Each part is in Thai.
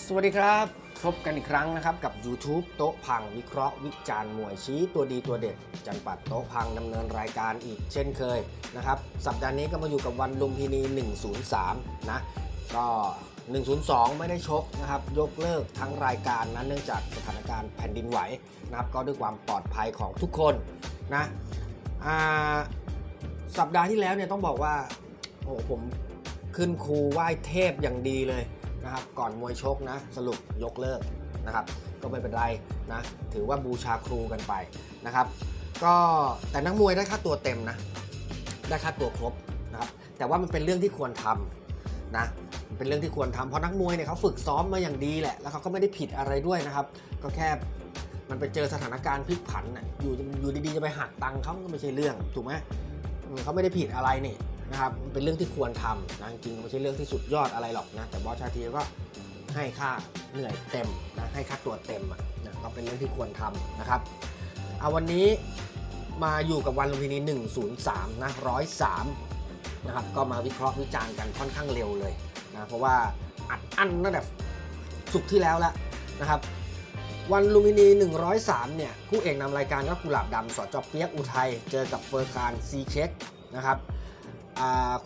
สวัสดีครับ พบกันอีกครั้งนะครับกับ YouTube โต๊ะพังวิเคราะห์วิจารณ์มวยชี้ตัวดีตัวเด็ด จันปัดโต๊ะพังดำเนินรายการอีกเช่นเคยนะครับ สัปดาห์นี้ก็มาอยู่กับวันลุมพินี 103 นะ ก็ 102 ไม่ได้ชกนะครับ ยกเลิกทั้งรายการนะเนื่องจากสถานการณ์แผ่นดินไหวนะครับ ก็ด้วยความปลอดภัยของทุกคนนะสัปดาห์ที่แล้วเนี่ยต้องบอกว่าโอ้ผมขึ้นครูไหว้เทพอย่างดีเลย นะครับก่อนมวยชกนะสรุปยกเลิกนะครับก็ไม่เป็นไรนะถือว่าบูชาครูกันไปนะครับ ก็แต่นักมวยได้ค่าตัวเต็มนะได้ค่าตัวครบนะครับแต่ว่ามันเป็นเรื่องที่ควรทำนะเป็นเรื่องที่ควรทำเพราะนักมวยเนี่ยเขาฝึกซ้อมมาอย่างดีแหละแล้วเขาก็ไม่ได้ผิดอะไรด้วยนะครับ ก็แค่มันไปเจอสถานการณ์พลิกผันอยู่อยู่ดีๆจะไปหักตังค์เขาก็ไม่ใช่เรื่องถูกไหมเขาไม่ได้ผิดอะไรนี่ นะครับเป็นเรื่องที่ควรทำนะจริงไม่ใช่เรื่องที่สุดยอดอะไรหรอกนะแต่บอสชาทีก็ให้ค่าเหนื่อยเต็มนะให้ค่าตัวเต็มอะนะก็เป็นเรื่องที่ควรทำนะครับเอาวันนี้มาอยู่กับวันลุมพินี 103 นะ 103 นะครับ ก็มาวิเคราะห์วิจารณ์กันค่อนข้างเร็วเลยนะ เพราะว่าอัดอั้นตั้งแต่สุกที่แล้วแล้วนะครับ วันลุมพินี 103 เนี่ย คู่เอกนำรายการก็กุหลาบดำสอจอบเปียกอุทัย เจอกับเฟอร์คารซีเช็คนะครับ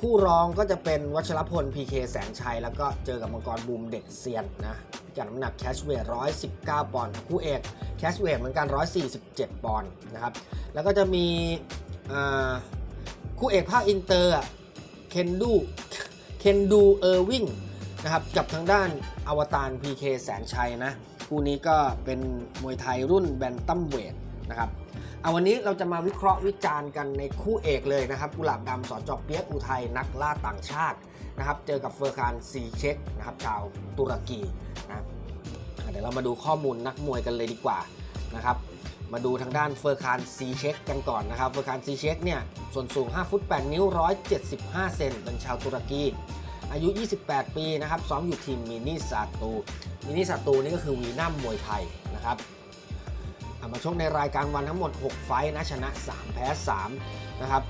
คู่รองก็จะเป็นวัชรพล PK แสนชัย แล้วก็เจอกับมังกรบูมเด็กเซียนนะจากน้ำหนักแคชเวท119 ปอนด์คู่เอกแคชเวทเหมือนกัน 147 ปอนด์นะครับ แล้วก็จะมีคู่เอกภาคอินเตอร์เคนดูเคนดูเออร์วิงนะครับกับทางด้านอวตาร PK แสนชัยนะ คู่นี้ก็เป็นมวยไทยรุ่นแบนตัมเวทนะครับ เอาวันนี้เราจะมาวิเคราะห์วิจารณ์กันในคู่เอกเลยนะครับกุหลาบดำสอจอบเปียกอุทัยนักล่าต่างชาตินะครับเจอกับเฟอร์คานซีเช็คนะครับชาวตุรกีนะเดี๋ยวเรามาดูข้อมูลนักมวยกันเลยดีกว่านะครับมาดูทางด้านเฟอร์คานซีเช็คกันก่อนนะครับเฟอร์คานซีเช็คเนี่ยส่วนสูง 5 ฟุต 8 นิ้ว 175 เซนเป็นชาวตุรกี อายุ 28 ปีนะครับซ้อมอยู่ทีมมินิซาตูมินิซาตูนี่ก็คือวีนัมมวยไทยนะครับ มาชกในรายการวันทั้งหมด 6 ไฟนะชนะ 3 แพ้ 3 นะครับ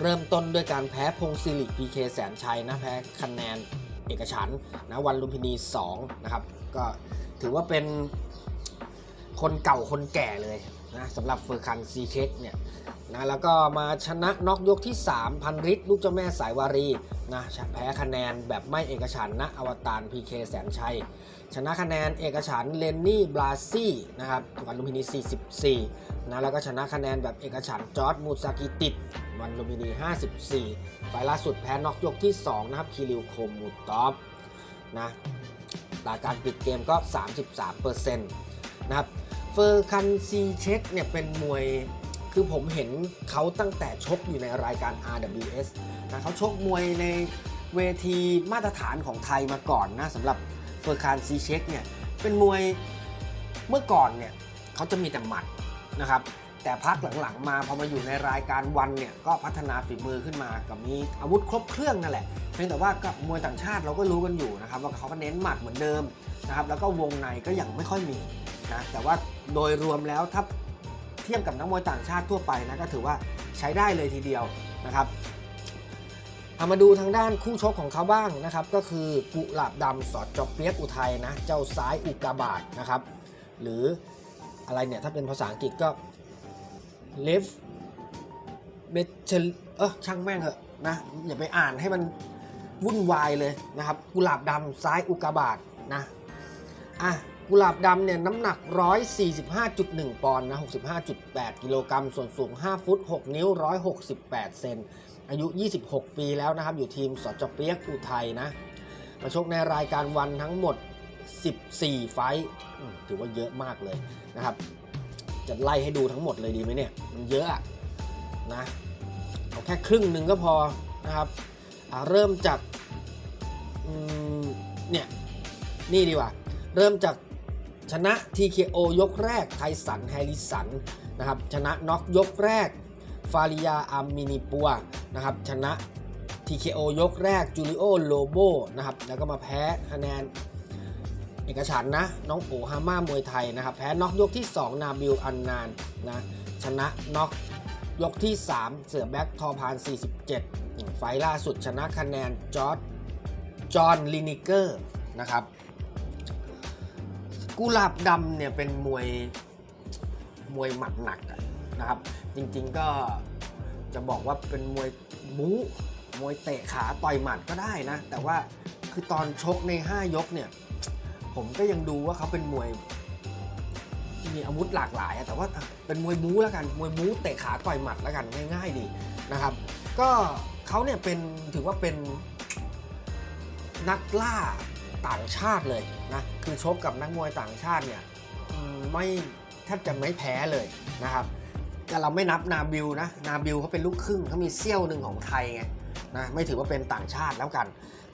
เริ่มต้นด้วยการแพ้พงศิริพีเคแสนชัยนะแพ้คะแนนเอกฉันนะวันลุมพินี 2 นะครับ ก็ถือว่าเป็นคนเก่าคนแก่เลยนะสำหรับเฟอร์คันซีเค้กเนี่ยนะแล้วก็มาชนะน็อกยกที่ 3 พันริศลูกเจ้าแม่สายวารี นะแพ้คะแนนแบบไม่เอกฉันนะอวตารพีเคแสนชัย ชนะคะแนนเอกฉันเลนนี่บราซี่นะครับวันลุมพินี 44นะแล้วก็ชนะคะแนนแบบเอกฉันจอร์ดมูซากิติดวันลุมพินี 54 ไฟล์ล่าสุดแพ้น็อกยกที่ 2 นะครับคิริวโคมูตอฟนะตาการปิดเกมก็ 33%นะครับเฟอร์คันซีเช็คเนี่ยเป็นมวย คือผมเห็นเขาตั้งแต่ชกอยู่ในรายการ RWS นะเขาชกมวยในเวทีมาตรฐานของไทยมาก่อนนะสำหรับเฟอร์คานซีเช็คเนี่ยเป็นมวยเมื่อก่อนเนี่ยเขาจะมีแต่หมัดนะครับแต่พักหลังๆมาพอมาอยู่ในรายการวันเนี่ยก็พัฒนาฝีมือขึ้นมากับมีอาวุธครบเครื่องนั่นแหละเพียงแต่ว่ากับมวยต่างชาติเราก็รู้กันอยู่นะครับว่าเขาก็เน้นหมัดเหมือนเดิมนะครับแล้วก็วงในก็ยังไม่ค่อยมีนะแต่ว่าโดยรวมแล้วถ้า เทียบกับนักมวยต่างชาติทั่วไปนะก็ถือว่าใช้ได้เลยทีเดียวนะครับเอามาดูทางด้านคู่ชกของเขาบ้างนะครับ ก็คือกุหลาบดำสอดจอบเปียกอุทัยนะ เจ้าซ้ายอุกาบาตนะครับ หรืออะไรเนี่ย ถ้าเป็นภาษาอังกฤษก็ left b e t e r เออช่างแม่งเหอะนะ อย่าไปอ่านให้มันวุ่นวายเลยนะครับ กุหลาบดำซ้ายอุกาบาตนะอะ กุหลาบดำเนี่ยน้ำหนัก 145.1 ปอนด์นะ 65.8 กิโลกรัม ส่วนสูง 5 ฟุต 6 นิ้ว 168 เซน อายุ 26 ปีแล้วนะครับ อยู่ทีมสจเปียกอุทัยนะ มาชกในรายการวันทั้งหมด 14 ไฟท์ถือว่าเยอะมากเลยนะครับ จะไล่ให้ดูทั้งหมดเลยดีไหมเนี่ย มันเยอะนะ เอาแค่ครึ่งหนึ่งก็พอนะครับเริ่มจากเนี่ย นี่ดีกว่า เริ่มจาก ชนะ TKO ยกแรกไทสันแฮริสันนะครับชนะน็อกยกแรก ฟาริยาอามินิปัวนะครับชนะ TKO ยกแรกจูริโอโลโบนะครับแล้วก็มาแพ้คะแนนเอกฉันนะ น้องโอฮาม่ามวยไทยนะครับ แพ้น็อกยกที่ 2 นาบิลอันนานนะชนะน็อกยกที่ 3 เสือแบ็กทอพาน 47 ไฟล์ล่าสุดชนะคะแนนจอร์ดจอห์นลินิเกอร์นะครับ กุหลาบดำเนี่ยเป็นมวยมวยหมัดหนักนะครับ จริงๆก็จะบอกว่าเป็นมวยบู๊มวยเตะขาต่อยหมัดก็ได้นะ แต่ว่าคือตอนชกใน 5 ยกเนี่ย ผมก็ยังดูว่าเขาเป็นมวยที่มีอาวุธหลากหลายแต่ว่าเป็นมวยบู๊แล้วกันมวยบู๊เตะขาต่อยหมัดแล้วกันง่ายๆดีนะครับ ก็เขาเนี่ยเป็นถือว่าเป็นนักล่า ต่างชาติเลยนะคือชกกับนักมวยต่างชาติเนี่ยไม่แทบจะไม่แพ้เลยนะครับแต่เราไม่นับนาบิลนะนาบิลเขาเป็นลูกครึ่งเขามีเซี่ยวหนึ่งของไทยไงนะไม่ถือว่าเป็นต่างชาติแล้วกัน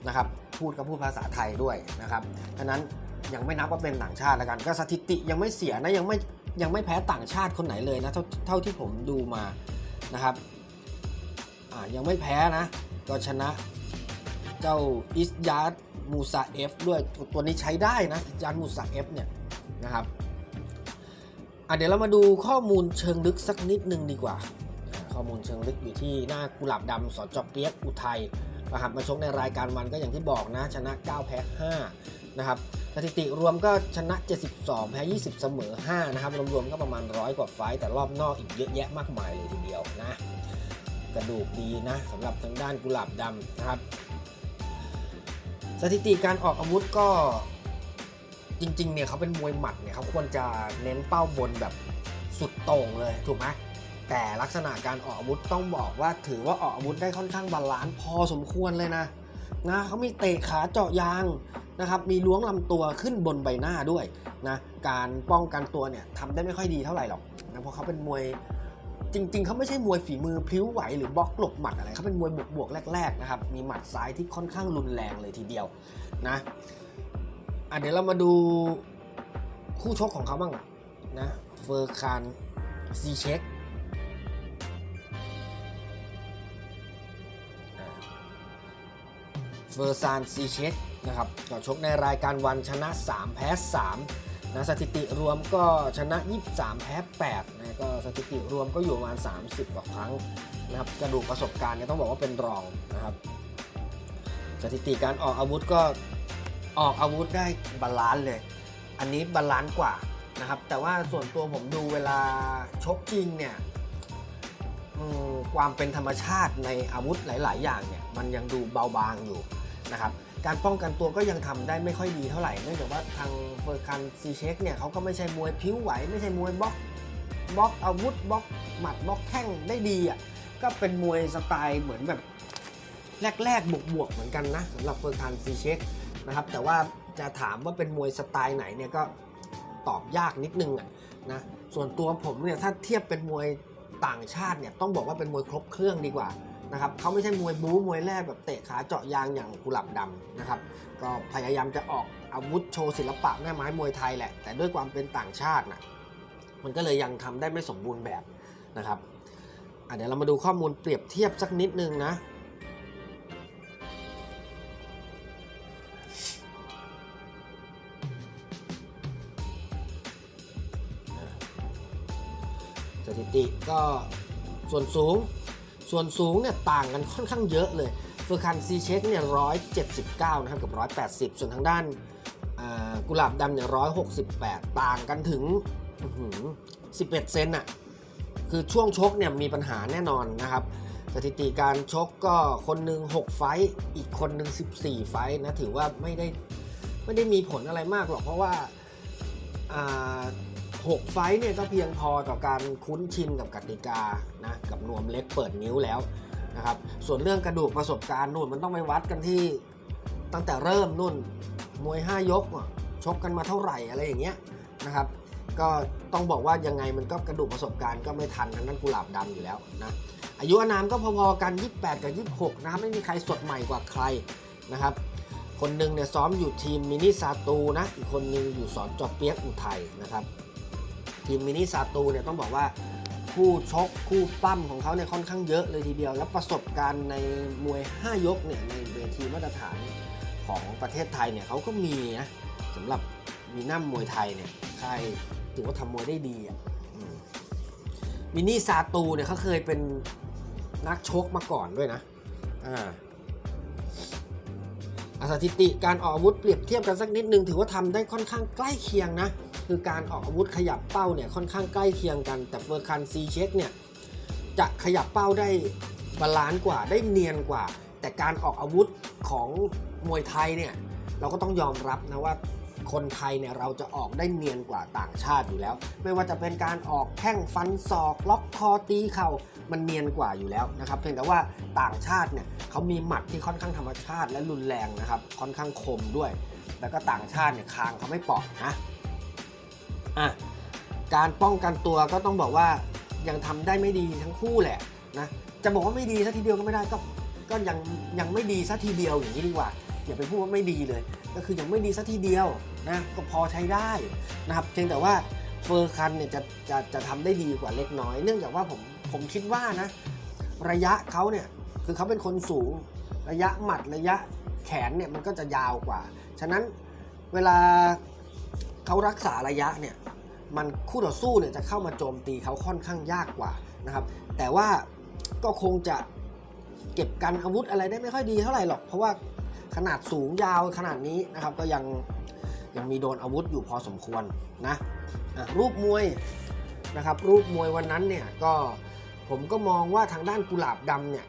นะครับพูดก็พูดภาษาไทยด้วยนะครับดังนั้นยังไม่นับว่าเป็นต่างชาติแล้วกัน ก็สถิติยังไม่เสียนะยังไม่ยังไม่แพ้ต่างชาติคนไหนเลยนะเท่าเท่าที่ผมดูมานะครับอ่ายังไม่แพ้นะก็ชนะ เจ้าอิสยาร์มูซาเอฟด้วยตัวนี้ใช้ได้นะอิสยาร์มูซาเอฟเนี่ยนะครับอะเดี๋ยวเรามาดูข้อมูลเชิงลึกสักนิดนึงดีกว่า ข้อมูลเชิงลึกอยู่ที่หน้ากุหลาบดำสอจอบเปียกอุทัยนะครับมาชกในรายการวันก็อย่างที่บอกนะ ชนะ 9 แพ้5นะครับสถิติรวมก็ชนะ 72 แพ้ 20 เสมอ 5 นะครับ รวมๆก็ประมาณร้อยกว่าไฟต์แต่รอบนอกอีกเยอะแยะมากมายเลยทีเดียวนะ กระดูกดีนะสำหรับทางด้านกุหลาบดำนะครับ สถิติการออกอาวุธก็จริงๆเนี่ยเขาเป็นมวยหมัดเนี่ยเขาควรจะเน้นเป้าบนแบบสุดโต่งเลยถูกไหมแต่ลักษณะการออกอาวุธต้องบอกว่าถือว่าออกอาวุธได้ค่อนข้างบาลานซ์พอสมควรเลยนะนะเขามีเตะขาเจาะยางนะครับมีล้วงลำตัวขึ้นบนใบหน้าด้วยนะการป้องกันตัวเนี่ยทำได้ไม่ค่อยดีเท่าไหร่หรอกนะเพราะเขาเป็นมวย จริง ๆเขาไม่ใช่มวยฝีมือพลิ้วไหวหรือบล็อกหลบหมัดอะไรเขาเป็นมวยบวกๆแรกๆนะครับมีหมัดซ้ายที่ค่อนข้างรุนแรงเลยทีเดียวนะอะเดี๋ยวเรามาดูคู่ชกของเขาบ้างนะเฟอร์คานซีเช็คเฟอร์ซานซีเช็คนะครับก็ชกในรายการวันชนะ 3 แพ้ 3 นะสถิติรวมก็ชนะ 23 แพ้8นะก็สถิติรวมก็อยู่ประมาณ 30 กว่าครั้งนะครับกระดูกประสบการณ์เนี่ยต้องบอกว่าเป็นรองนะครับ สถิติการออกอาวุธก็ออกอาวุธได้บาลานซ์เลย อันนี้บาลานซ์กว่านะครับ แต่ว่าส่วนตัวผมดูเวลาชกจริงเนี่ยความเป็นธรรมชาติในอาวุธหลาย ๆ อย่างเนี่ยมันยังดูเบาบางอยู่นะครับ การป้องกันตัวก็ยังทำได้ไม่ค่อยดีเท่าไหร่เนื่องจากว่าทางเฟอร์คันซีเช็คเนี่ยเขาก็ไม่ใช่มวยพิ้วไหว ไม่ใช่มวยบล็อกบล็อกอาวุธบล็อกหมัดบล็อกแข้งได้ดีอะก็เป็นมวยสไตล์เหมือนแบบแรกๆบวกๆเหมือนกันนะสำหรับเฟอร์คันซีเช็คนะครับแต่ว่าจะถามว่าเป็นมวยสไตล์ไหนเนี่ยก็ตอบยากนิดนึงอะนะส่วนตัวผมเนี่ยถ้าเทียบเป็นมวยต่างชาติเนี่ยต้องบอกว่าเป็นมวยครบเครื่องดีกว่า นะครับเขาไม่ใช่มวยบู๊มวยแรกแบบเตะขาเจาะยางอย่างกุหลาบดำนะครับก็พยายามจะออกอาวุธโชว์ศิลปะแม่ไม้มวยไทยแหละ แต่ด้วยความเป็นต่างชาตินะมันก็เลยยังทำได้ไม่สมบูรณ์แบบนะครับเดี๋ยวเรามาดูข้อมูลเปรียบเทียบสักนิดนึงนะสถิติก็ส่วนสูง ส่วนสูงเนี่ยต่างกันค่อนข้างเยอะเลยเฟอร์คันซีเช็คเนี่ยร้อยเจ็ดสิบเก้านะครับกับร้อยแปดสิบส่วนทางด้านกุหลาบดำเนี่ยร้อยหกสิบแปดต่างกันถึงสิบเอ็ดเซนอะคือช่วงชกเนี่ยมีปัญหาแน่นอนนะครับสถิติการชกก็คนหนึ่ง6 ไฟต์อีกคนหนึ่ง14 ไฟต์นะถือว่าไม่ได้ไม่ได้มีผลอะไรมากหรอกเพราะว่าอ่า 6 ไฟเนี่ยก็เพียงพอต่อการคุ้นชินกับกติกานะกับนวมเล็กเปิดนิ้วแล้วนะครับส่วนเรื่องกระดูกประสบการณ์นู่นมันต้องไปวัดกันที่ตั้งแต่เริ่มนู่นมวย 5 ยก ชกกันมาเท่าไหร่อะไรอย่างเงี้ยนะครับก็ต้องบอกว่ายังไงมันก็กระดูกประสบการณ์ก็ไม่ทันทางด้านกุหลาบดำอยู่แล้วนะอายุอานามก็พอๆกัน 28 กับ 26 นะไม่มีใครสดใหม่กว่าใครนะครับคนหนึ่งเนี่ยซ้อมอยู่ทีมมินิซาตูนะอีกคนหนึ่งอยู่สอนจอบเปียกอุทัยนะครับ ทีมมินิซาตูเนี่ยต้องบอกว่าคู่ชกคู่ปั้มของเขาเนี่ยค่อนข้างเยอะเลยทีเดียว และประสบการณ์ในมวย 5 ยกเนี่ยในเวทีมาตรฐานของประเทศไทยเนี่ยเขาก็มีนะสำหรับมีน้ามวยไทยเนี่ยใค่ถือว่าทำมวยได้ดีอะมินิซาตูเนี่ยเขาเคยเป็นนักชกมาก่อนด้วยนะอ่า สถิติการออกอาวุธเปรียบเทียบกันสักนิดนึงถือว่าทำได้ค่อนข้างใกล้เคียงนะ คือการออกอาวุธขยับเป้าเนี่ยค่อนข้างใกล้เคียงกัน แต่เฟอร์คันซีเช็คเนี่ยจะขยับเป้าได้บาลานซ์กว่าได้เนียนกว่า แต่การออกอาวุธของมวยไทยเนี่ยเราก็ต้องยอมรับนะว่า คนไทยเนี่ยเราจะออกได้เนียนกว่าต่างชาติอยู่แล้ว ไม่ว่าจะเป็นการออกแข้งฟันศอก ล็อกคอตีเข่ามันเนียนกว่าอยู่แล้วนะครับเพียงแต่ว่าต่างชาติเนี่ยเขามีหมัดที่ค่อนข้างธรรมชาติและรุนแรงนะครับค่อนข้างคมด้วย แล้วก็ต่างชาติเนี่ยคางเขาไม่เปราะนะอะการป้องกันตัวก็ต้องบอกว่ายังทำได้ไม่ดีทั้งคู่แหละนะจะบอกว่าไม่ดีซะทีเดียวก็ไม่ได้ก็ก็ยังยังไม่ดีซะทีเดียวอย่างนี้ดีกว่า อย่าไปพูดว่าไม่ดีเลย ก็คือยังไม่ดีซะทีเดียวนะก็พอใช้ได้นะครับเพียงแต่ว่าเฟอร์คันเนี่ยจะจะจะทำได้ดีกว่าเล็กน้อย เนื่องจากว่าผมผมคิดว่านะ ระยะเขาเนี่ยคือเขาเป็นคนสูง ระยะหมัดระยะแขนเนี่ยมันก็จะยาวกว่า ฉะนั้นเวลาเขารักษาระยะเนี่ยมันคู่ต่อสู้เนี่ยจะเข้ามาโจมตีเขาค่อนข้างยากกว่านะครับ แต่ว่าก็คงจะเก็บกันอาวุธอะไรได้ไม่ค่อยดีเท่าไหร่หรอก เพราะว่า ขนาดสูงยาวขนาดนี้นะครับก็ยังยังมีโดนอาวุธอยู่พอสมควรนะรูปมวยนะครับรูปมวยวันนั้นเนี่ยก็ผมก็มองว่าทางด้านกุหลาบดำเนี่ย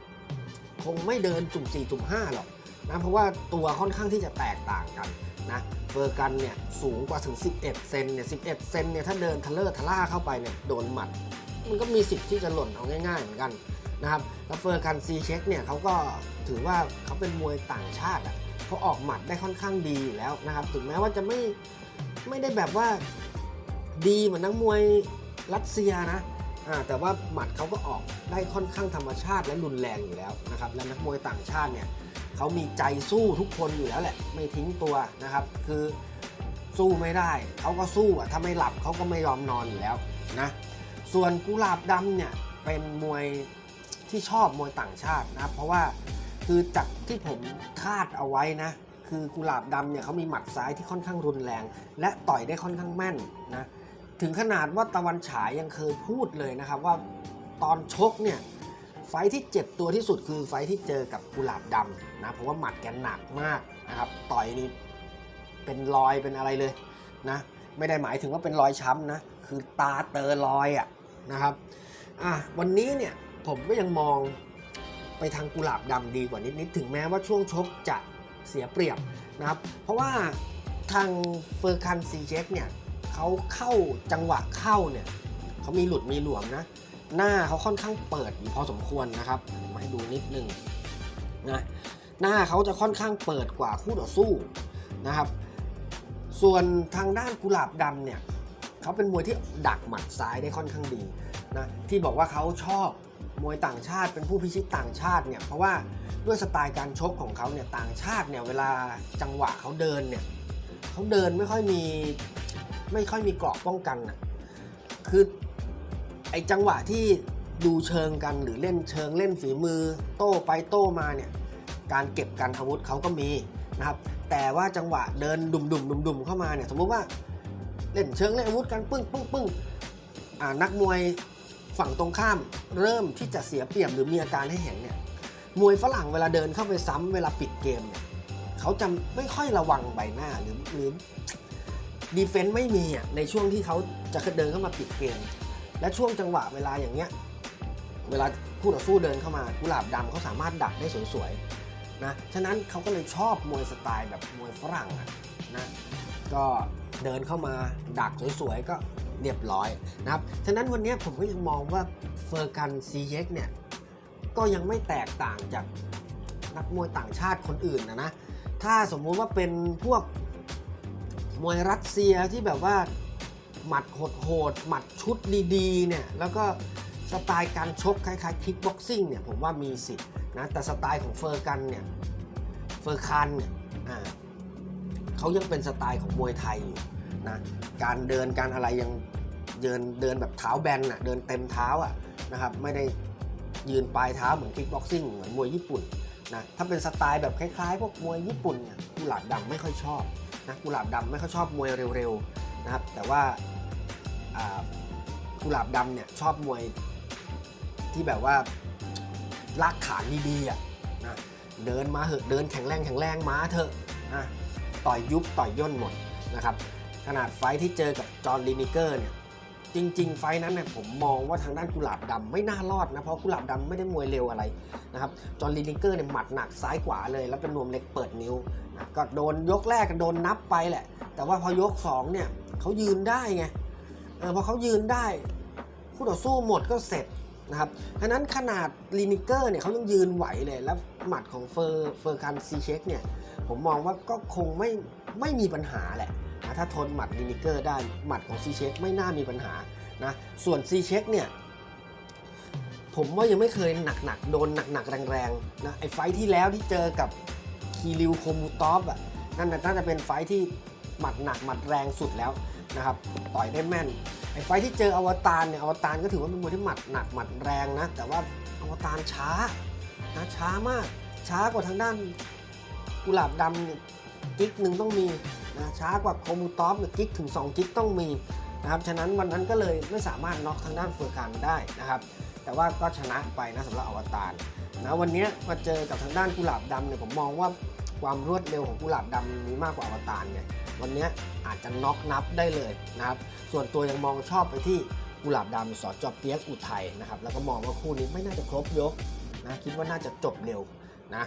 คงไม่เดินจุ่ม4จุ่ม5หรอกนะเพราะว่าตัวค่อนข้างที่จะแตกต่างกันนะเฟอร์กันเนี่ยสูงกว่าถึง 11 เซนเนี่ย11 เซนเนี่ยถ้าเดินทะเลอร์ทะล่าเข้าไปเนี่ยโดนหมัด มันก็มีสิทธิ์ที่จะหล่นเอาง่ายๆเหมือนกัน นะครับแล้วเฟอร์กันซีเช็คเนี่ยเขาก็ถือว่าเขาเป็นมวยต่างชาติอะเขาออกหมัดได้ค่อนข้างดีแล้วนะครับ ถึงแม้ว่าจะไม่ไม่ได้แบบว่าดีเหมือนนักมวยรัสเซียนะอ่าแต่ว่าหมัดเขาก็ออกได้ค่อนข้างธรรมชาติและรุนแรงอยู่แล้วนะครับ และนักมวยต่างชาติเนี่ยเขามีใจสู้ทุกคนอยู่แล้วแหละ ไม่ทิ้งตัวนะครับ คือสู้ไม่ได้ เขาก็สู้อะถ้าไม่หลับเขาก็ไม่ยอมนอนอยู่แล้วนะ ส่วนกุหลาบดำเนี่ยเป็นมวย ที่ชอบมวยต่างชาตินะครับ เพราะว่าคือจากที่ผมคาดเอาไว้นะ คือกุหลาบดำเนี่ยเขามีหมัดซ้ายที่ค่อนข้างรุนแรง และต่อยได้ค่อนข้างแม่นนะถึงขนาดว่าตะวันฉายยังเคยพูดเลยนะครับว่าตอนชกเนี่ยไฟที่เจ็บตัวที่สุดคือไฟที่เจอกับกุหลาบดำนะเพราะว่าหมัดแกหนักมากนะครับต่อยนี่เป็นรอยเป็นอะไรเลยนะไม่ได้หมายถึงว่าเป็นรอยช้ำนะคือตาเตอรอยอะนะครับอะวันนี้เนี่ย ผมก็ยังมองไปทางกุหลาบดำดีกว่านิดๆถึงแม้ว่าช่วงชกจะเสียเปรียบนะครับ เพราะว่าทางเฟอร์คันซีเช็คเนี่ยเขาเข้าจังหวะเข้าเนี่ยเขามีหลุดมีหลวมนะ หน้าเขาค่อนข้างเปิดอยู่พอสมควรนะครับมาให้ดูนิดนึงนะหน้าเขาจะค่อนข้างเปิดกว่าคู่ต่อสู้นะครับ ส่วนทางด้านกุหลาบดำเนี่ยเขาเป็นมวยที่ดักหมัดซ้ายได้ค่อนข้างดีนะที่บอกว่าเขาชอบ มวยต่างชาติเป็นผู้พิชิตต่างชาติเนี่ยเพราะว่าด้วยสไตล์การชกของเขาเนี่ยต่างชาติเนี่ยเวลาจังหวะเขาเดินเนี่ยเขาเดินไม่ค่อยมีไม่ค่อยมีเกราะป้องกันนะคือไอจังหวะที่ดูเชิงกันหรือเล่นเชิงเล่นฝีมือ โต้ไปโต้มาเนี่ยการเก็บกันอาวุธเขาก็มีนะครับแต่ว่าจังหวะเดินดุมดุมดุมดุมเข้ามาเนี่ยสมมุติว่าเล่นเชิงเล่นอาวุธกันปึ้งปึ้งปึ้งนักมวย ฝั่งตรงข้ามเริ่มที่จะเสียเปรียบหรือมีอาการให้เห็นเนี่ยมวยฝรั่งเวลาเดินเข้าไปซ้ำเวลาปิดเกมเนี่ยเขาจะไม่ค่อยระวังใบหน้าหรือหรือดีเฟนต์ไม่มีอะในช่วงที่เขาจะเดินเข้ามาปิดเกม และช่วงจังหวะเวลาอย่างเงี้ยเวลาคู่ต่อสู้เดินเข้ามากุหลาบดำเขาสามารถดักได้สวยๆนะฉะนั้นเขาก็เลยชอบมวยสไตล์แบบมวยฝรั่งอะนะก็เดินเข้ามาดักสวยๆก็ เรียบร้อยนะครับฉะนั้นวันนี้ผมก็ยังมองว่าเฟอร์กันซีเย็กเนี่ยก็ยังไม่แตกต่างจากนักมวยต่างชาติคนอื่นนะนะ ถ้าสมมุติว่าเป็นพวกมวยรัสเซียที่แบบว่าหมัดโหดๆหมัดชุดดีๆเนี่ยแล้วก็สไตล์การชกคล้ายๆคิกบ็อกซิ่งเนี่ยผมว่ามีสิทธิ์นะแต่สไตล์ของเฟอร์กันเนี่ยเฟอร์คันเนี่ยเขายังเป็นสไตล์ของมวยไทยอยู่ นะการเดินการอะไรยังเดินเดินแบบเท้าแบนน่ะเดินเต็มเท้าอะนะครับไม่ได้ยืนปลายเท้าเหมือนคิกบ็อกซิ่งเหมือนมวยญี่ปุ่นนะถ้าเป็นสไตล์แบบคล้ายๆ พวกมวยญี่ปุ่นเนี่ยกุหลาบดำไม่ค่อยชอบนะกุหลาบดำไม่ค่อยชอบมวยเร็วๆนะครับแต่ว่ากุหลาบดำเนี่ยชอบมวยที่แบบว่าลากขานดีๆอะนะเดินมาเหอะเดินแข็งแรงแข็งแรงม้าเถอะอะต่อยยุบต่อยย่นหมดนะครับ ขนาดไฟที่เจอกับจอห์นลีนิเกอร์เนี่ยจริง ๆ ไฟนั้นเนี่ยผมมองว่าทางด้านกุหลาบดำไม่น่ารอดนะ เพราะกุหลาบดำไม่ได้มวยเร็วอะไรนะครับจอห์นลีนิเกอร์เนี่ยหมัดหนักซ้ายขวาเลย แล้วเป็นนวมเล็กเปิดนิ้วนะก็โดนยกแรกก็โดนนับไปแหละ แต่ว่าพอยกสองเนี่ยเขายืนได้ไงเออพอเขายืนได้คู่ต่อสู้หมดก็เสร็จนะครับฉะนั้นขนาดลีนิเกอร์เนี่ยเขายังยืนไหวเลย แล้วหมัดของเฟอร์เฟอร์คันซีเช็คเนี่ยผมมองว่าก็คงไม่ไม่มีปัญหาแหละ นะถ้าทนหมัดลีนิเกอร์ได้หมัดของซีเช็คไม่น่ามีปัญหานะส่วนซีเช็คเนี่ยผมว่ายังไม่เคยหนักๆโดนหนักๆแรงๆนะไอ้ไฟที่แล้วที่เจอกับคีริวโคมูตอฟอะนั่นน่าจะเป็นไฟที่หมัดหนักหมัดแรงสุดแล้วนะครับต่อยได้แม่นไอ้ไฟที่เจออวตารเนี่ยอวตารก็ถือว่าเป็นมวยที่หมัดหนักหมัดแรงนะแต่ว่าอวตารช้านะช้ามากช้ากว่าทางด้านกุหลาบดำกิ๊กหนึ่งต้องมี นะช้ากว่าโคมูตอฟกิกถึง2กิกต้องมีนะครับฉะนั้นวันนั้นก็เลยไม่สามารถน็อกทางด้านเฟอร์คันได้นะครับ แต่ว่าก็ชนะไปนะสำหรับอวตารนะวันนี้มาเจอกับทางด้านกุหลาบดำเนี่ยผมมองว่าความรวดเร็วของกุหลาบดำมีมากกว่าอวตารไงวันนี้อาจจะน็อกนับได้เลยนะครับ ส่วนตัวยังมองชอบไปที่กุหลาบดำสอจอบเปียกอุทัยนะครับแล้วก็มองว่าคู่นี้ไม่น่าจะครบยกนะคิดว่าน่าจะจบเร็วนะ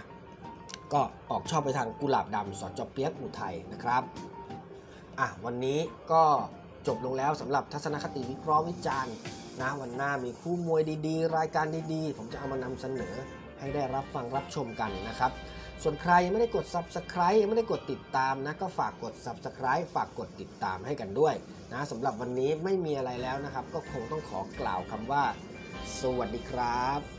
ก็ออกชอบไปทางกุหลาบดำสอจอบเปียกอุทัยนะครับอะวันนี้ก็จบลงแล้วสำหรับทัศนคติวิเคราะห์วิจารณ์นะวันหน้ามีคู่มวยดีๆ รายการดีๆ ผมจะเอามานำเสนอให้ได้รับฟังรับชมกันนะครับ ส่วนใครยังไม่ได้กด Subscribe ยังไม่ได้กดติดตามนะก็ฝากกด Subscribe ฝากกดติดตามให้กันด้วยนะสำหรับวันนี้ไม่มีอะไรแล้วนะครับ ก็คงต้องขอกล่าวคำว่า สวัสดีครับ